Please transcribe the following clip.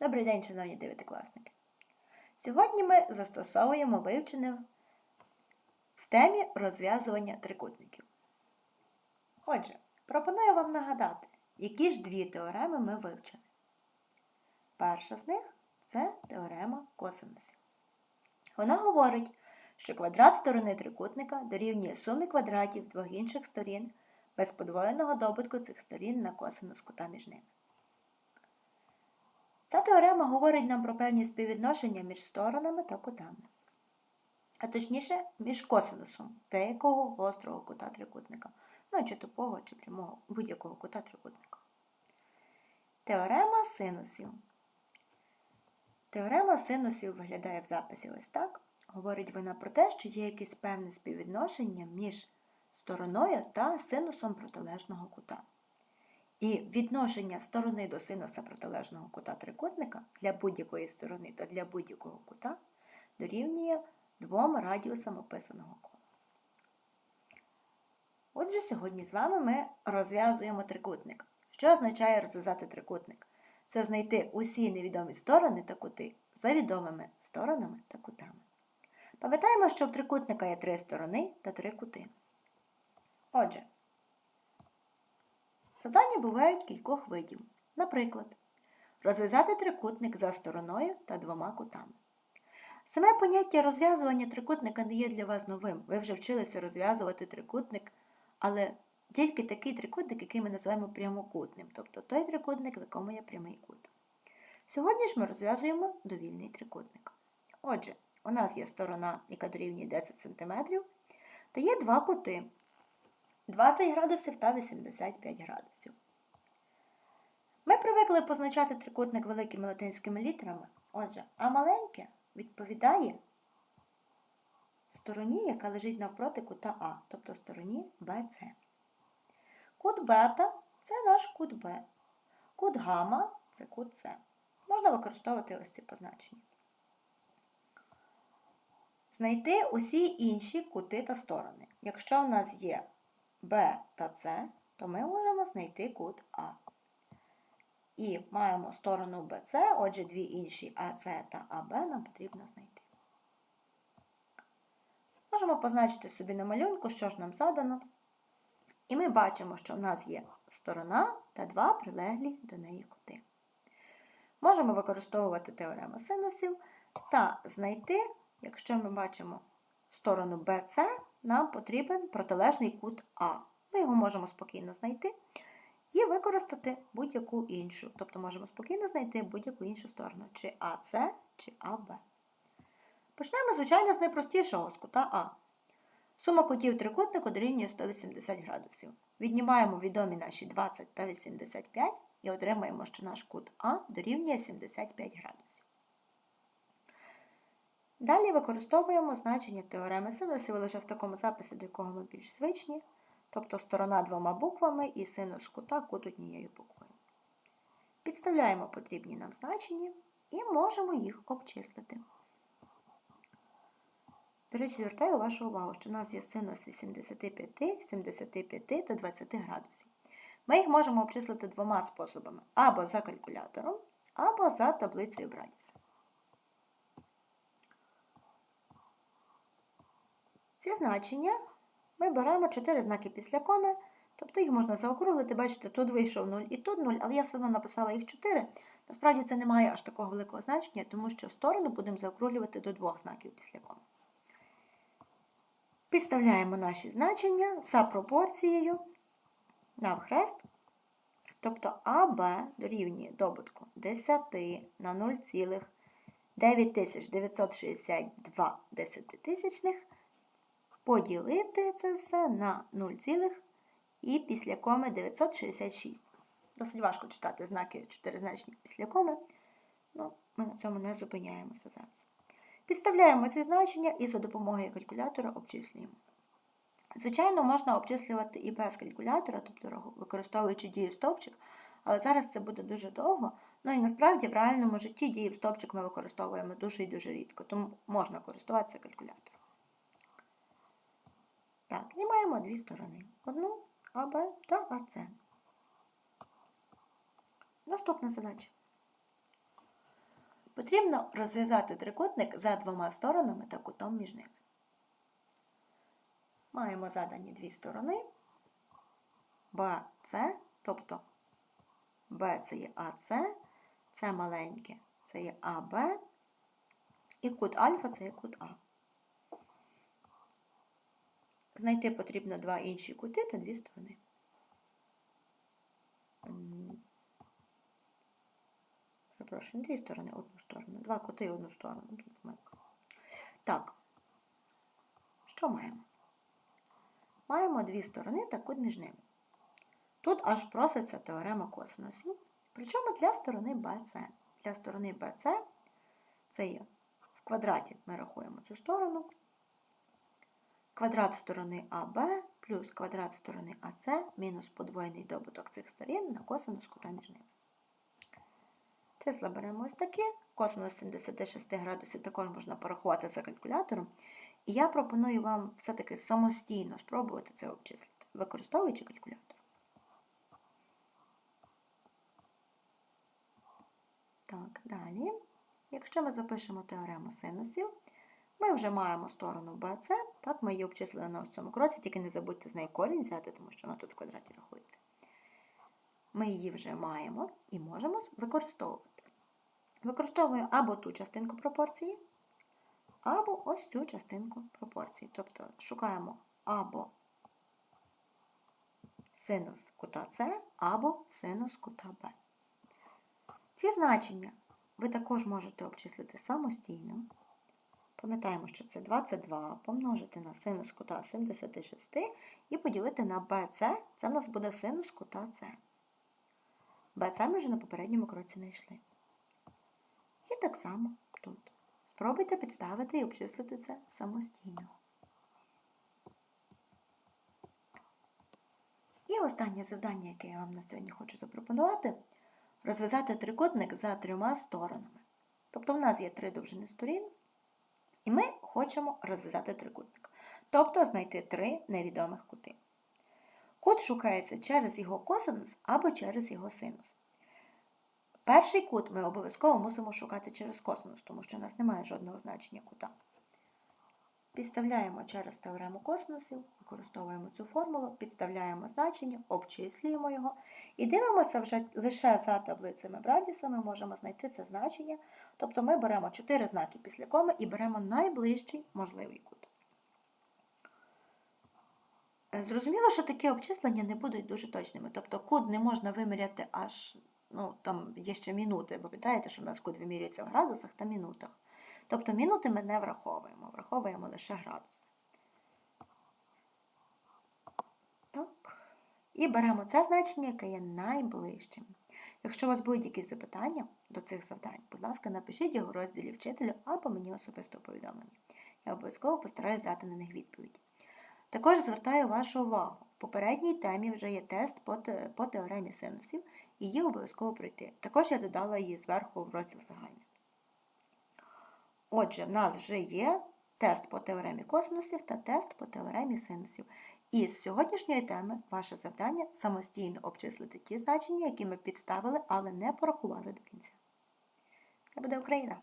Добрий день, шановні дев'ятикласники. Сьогодні ми застосовуємо вивчене в темі розв'язування трикутників. Отже, пропоную вам нагадати, які ж дві теореми ми вивчили. Перша з них це теорема косинусів. Вона говорить, що квадрат сторони трикутника дорівнює сумі квадратів двох інших сторін без подвоєного добутку цих сторін на косинус кута між ними. Ця теорема говорить нам про певні співвідношення між сторонами та кутами, а точніше, між косинусом деякого гострого кута трикутника, ну чи тупого, чи прямого будь-якого кута трикутника. Теорема синусів. Теорема синусів виглядає в записі ось так. Говорить вона про те, що є якесь певне співвідношення між стороною та синусом протилежного кута. І відношення сторони до синуса протилежного кута трикутника для будь-якої сторони та для будь-якого кута дорівнює двом радіусам описаного кола. Отже, сьогодні з вами ми розв'язуємо трикутник. Що означає розв'язати трикутник? Це знайти усі невідомі сторони та кути за відомими сторонами та кутами. Пам'ятаємо, що в трикутника є три сторони та три кути. Отже, Завдання бувають кількох видів. Наприклад, розв'язати трикутник за стороною та двома кутами. Саме поняття розв'язування трикутника не є для вас новим. Ви вже вчилися розв'язувати трикутник, але тільки такий трикутник, який ми називаємо прямокутним, тобто той трикутник, в якому є прямий кут. Сьогодні ж ми розв'язуємо довільний трикутник. Отже, у нас є сторона, яка дорівнює 10 см, та є два кути 20 градусів та 85 градусів. Ми привикли позначати трикутник великими латинськими літерами. Отже, а маленьке відповідає стороні, яка лежить навпроти кута А, тобто стороні BC. Кут бета це наш кут Б. Кут гамма це кут С. Можна використовувати ось ці позначення. Знайти усі інші кути та сторони. Якщо в нас є Б та С, то ми можемо знайти кут А. І маємо сторону БЦ, отже, дві інші АС та АБ нам потрібно знайти. Можемо позначити собі на малюнку, що ж нам задано. І ми бачимо, що в нас є сторона та два прилеглі до неї кути. Можемо використовувати теорему синусів та знайти, якщо ми бачимо сторону BC, нам потрібен протилежний кут А. Ми його можемо спокійно знайти і використати будь-яку іншу. Тобто можемо спокійно знайти будь-яку іншу сторону, чи АС, чи АБ. Почнемо, звичайно, з найпростішого з кута А. Сума кутів трикутнику дорівнює 180 градусів. Віднімаємо відомі наші 20 та 85 і отримаємо, що наш кут А дорівнює 75 градусів. Далі використовуємо значення теореми синусів лише в такому записі, до якого ми більш звичні, тобто сторона двома буквами і синус кута кут однією буквою. Підставляємо потрібні нам значення і можемо їх обчислити. До речі, звертаю вашу увагу, що у нас є синус 85, 75 та 20 градусів. Ми їх можемо обчислити двома способами: або за калькулятором, або за таблицею Брадіса. Ці значення ми беремо 4 знаки після коми, тобто їх можна заокруглити, бачите, тут вийшов 0 і тут 0, але я все одно написала їх 4. Насправді це не має аж такого великого значення, тому що сторону будемо заокруглювати до двох знаків після коми. Підставляємо наші значення за пропорцією навхрест. Тобто АБ дорівнює добутку 10 на 0,9962 десятитисячних поділити це все на 0, і після коми 966. Досить важко читати знаки чотиризначні після коми, ну, ми на цьому не зупиняємося зараз. Підставляємо ці значення і за допомогою калькулятора обчислюємо. Звичайно, можна обчислювати і без калькулятора, тобто використовуючи дію стовпчик, але зараз це буде дуже довго. Ну і насправді в реальному житті дію стовпчик ми використовуємо дуже і дуже рідко, тому можна користуватися калькулятором. Так, і маємо дві сторони. Одну АБ та АЦ. Наступна задача. Потрібно розв'язати трикутник за двома сторонами та кутом між ними. Маємо задані дві сторони BC, тобто B це є AC, це маленьке, це є АБ, і кут альфа це є кут А. Знайти потрібно два інші кути та дві сторони. Перепрошую, дві сторони, одну сторону. Два кути і одну сторону. Тут помилка. Так. Що маємо? Маємо дві сторони та кут між ними. Тут аж проситься теорема косинусів. Причому для сторони BC. Для сторони BC це є в квадраті ми рахуємо цю сторону. Квадрат сторони АБ плюс квадрат сторони АС мінус подвоєний добуток цих сторін на косинус кута між ними. Числа беремо ось такі. Косинус 76 градусів також можна порахувати за калькулятором. І я пропоную вам все-таки самостійно спробувати це обчислити, використовуючи калькулятор. Так, далі. Якщо ми запишемо теорему синусів, ми вже маємо сторону BC, так, ми її обчислили на ось цьому кроці, тільки не забудьте з неї корінь взяти, тому що вона тут в квадраті рахується. Ми її вже маємо і можемо використовувати. Використовую або ту частинку пропорції, або ось цю частинку пропорції. Тобто шукаємо або синус кута С, або синус кута Б. Ці значення ви також можете обчислити самостійно. Пам'ятаємо, що це 22 помножити на синус кута 76 і поділити на BC, це в нас буде синус кута С. BC ми вже на попередньому кроці знайшли. І так само тут. Спробуйте підставити і обчислити це самостійно. І останнє завдання, яке я вам на сьогодні хочу запропонувати, розв'язати трикутник за трьома сторонами. Тобто в нас є три довжини сторін, і ми хочемо розв'язати трикутник. Тобто знайти три невідомих кути. Кут шукається через його косинус або через його синус. Перший кут ми обов'язково мусимо шукати через косинус, тому що у нас немає жодного значення кута. Підставляємо через теорему косинусів, використовуємо цю формулу, підставляємо значення, обчислюємо його і дивимося вже лише за таблицями Брадіса ми можемо знайти це значення. Тобто ми беремо 4 знаки після коми і беремо найближчий можливий кут. Зрозуміло, що такі обчислення не будуть дуже точними. Тобто кут не можна виміряти аж, ну, там є ще мінути. Ви пам'ятаєте, що в нас кут вимірюється в градусах та мінутах. Тобто мінути ми не враховуємо, враховуємо лише градуси. Так. І беремо це значення, яке є найближчим. Якщо у вас будуть якісь запитання до цих завдань, будь ласка, напишіть його в розділі вчителю або мені особисто повідомлення. Я обов'язково постараюсь дати на них відповідь. Також звертаю вашу увагу. В попередній темі вже є тест по, те- по теоремі синусів, і її обов'язково пройти. Також я додала її зверху в розділ загальний. Отже, в нас вже є тест по теоремі косинусів та тест по теоремі синусів. І з сьогоднішньої теми ваше завдання самостійно обчислити ті значення, які ми підставили, але не порахували до кінця. Це буде Україна!